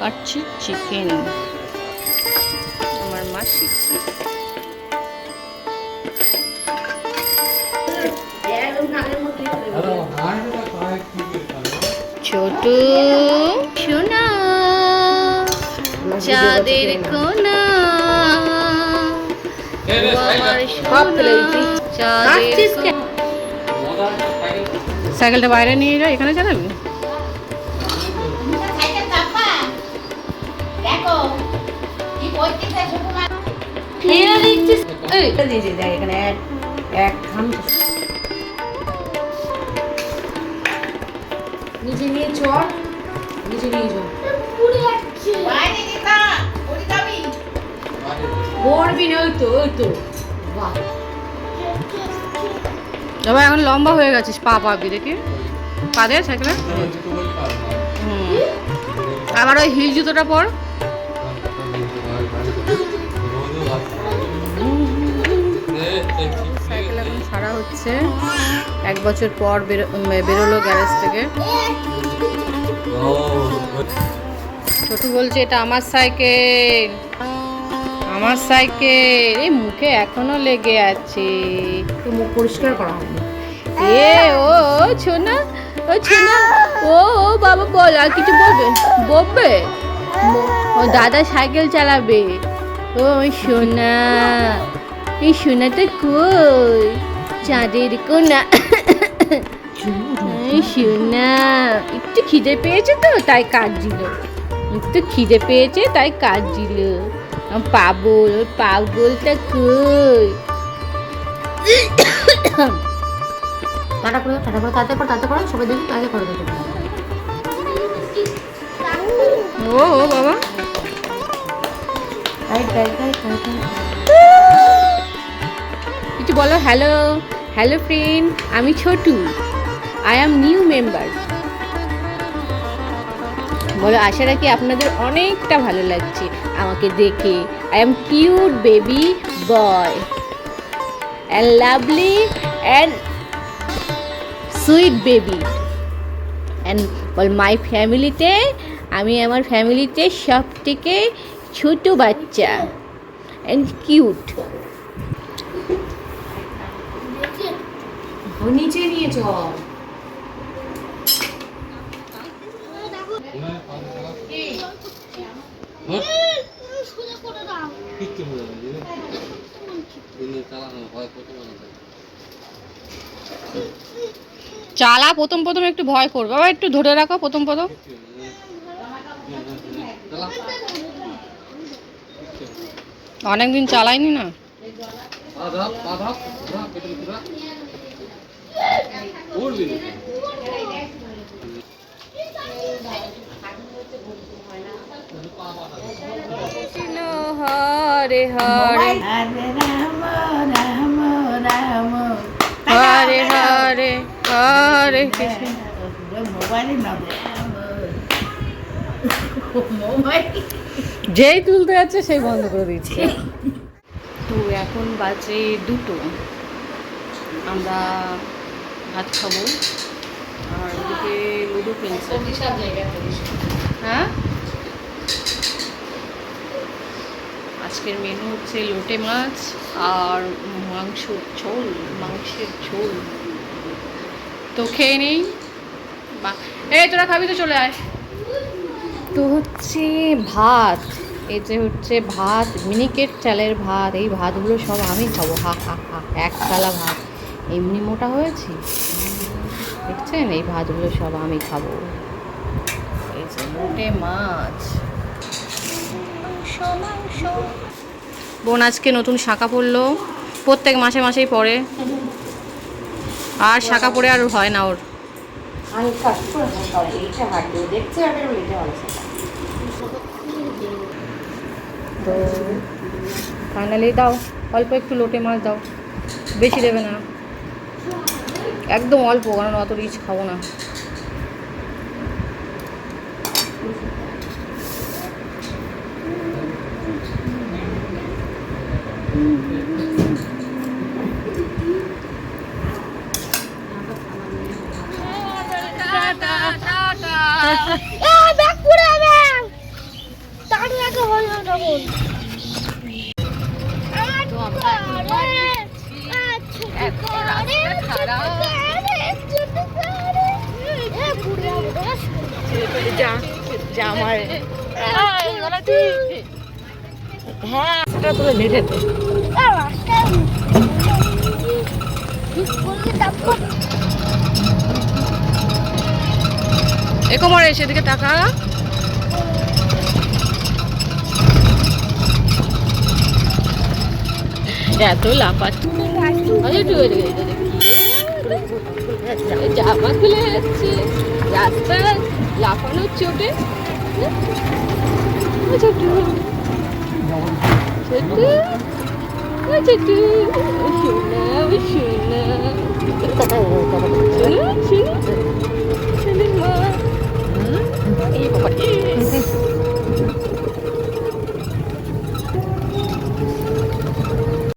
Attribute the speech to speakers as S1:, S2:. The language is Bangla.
S1: কাটছে চিকেন আমার মাসি। ছোট সোনা চাঁদের কোনা। সাইকেলটা বাইরে নিয়ে যা এখানে চালাবি?
S2: ওই তো ওই তো বাহ
S1: এখন লম্বা হয়ে গেছিস, পা পাবি, দেখি। পা দে, সাইকেলে। আবার ওই হিল জুতোটা পর। সাইকেল এখন সারা হচ্ছে। এক বছর পর বেরো- বেরোলো গ্যারেজ থেকে। ছোটু বলছে এটা আমার সাইকেল। আমার সাইকেল। এই মুখে এখনও লেগে আছে।
S2: মুখ পরিষ্কার করা হবে।
S1: এ ও ও ছোনা ও ছোনা। ও ও বাবা বল আর কিছু বলবে? বলবে ও দাদা সাইকেল চালাবে। ও সোনা এই সোনাটা কই? চাঁদের কোনা। এই সোনা একটু খিদে পেয়েছে তো তাই কাঁদছিল। একটু খিদে পেয়েছে তাই কাঁদছিল। পাগল ওর পাগলটা কই?
S2: টাটা করে দাও, টাটা করে তাতে করে তাতে করে সবাই দেখি তাতে করে
S1: ও বাবা। কিছু বলো হ্যালো হ্যালো ফ্রেন্ড আমি Chhotu. I am new member বলো, আশা রাখি আপনাদের অনেকটা ভালো লাগছে আমাকে দেখে। I am cute baby boy and lovely and sweet baby and ball my ফ্যামিলিতে আমি আমার ফ্যামিলিতে সব থেকে ছোট বাচ্চা অ্যান্ড কিউট
S2: নিচে নিয়ে চল
S1: চালা প্রথম প্রথম একটু ভয় করবে। বাবা একটু ধরে রাখো প্রথম প্রথম। অনেকদিন চালাইনি না? কৃষ্ণ হরে হরে। হরে হরে হরে কৃষ্ণ। যেই তুলতে যাচ্ছে সেই বন্ধ করে দিচ্ছে। তো এখন বাজে দুটো। আমরা ভাত খাব। আর ওদিকে লুডো খেলছে। হ্যাঁ? আজকের মেনু হচ্ছে লোটে মাছ আর মাংস ঝোল মাংসের ঝোল। তো খেয়ে নেই? বা এই তোরা খাবি তো চলে আয়। তো হচ্ছে ভাত। এই যে হচ্ছে ভাত মিনিকেট চালের ভাত এই ভাতগুলো সব আমি খাব। হা হা হা এক থালা ভাত। এমনি মোটা হয়েছি? দেখছেন এই ভাতগুলো সব আমি খাব। এই যে মোটে মাছ। বোন আজকে নতুন শাঁখা পড়ল প্রত্যেক মাসে মাসেই পড়ে আর শাঁখা পড়ে আর হয় না ওর। তো ফাইনালি দাও। অল্প একটু লোটে মাছ দাও। বেশি দেবে না। একদম অল্প কারণ অত রিচ খাব না। তো আমরা রাস্তা যা যা আমার।
S2: হ্যাঁ সেটা
S1: কোমরে সেদিকে টাকা এত লাফাচ্ছি। আচ্ছা, জামা খুলে যাচ্ছে। রাস্তায় লাফানোর চোটে। ছোট ছোট সোনা সোনা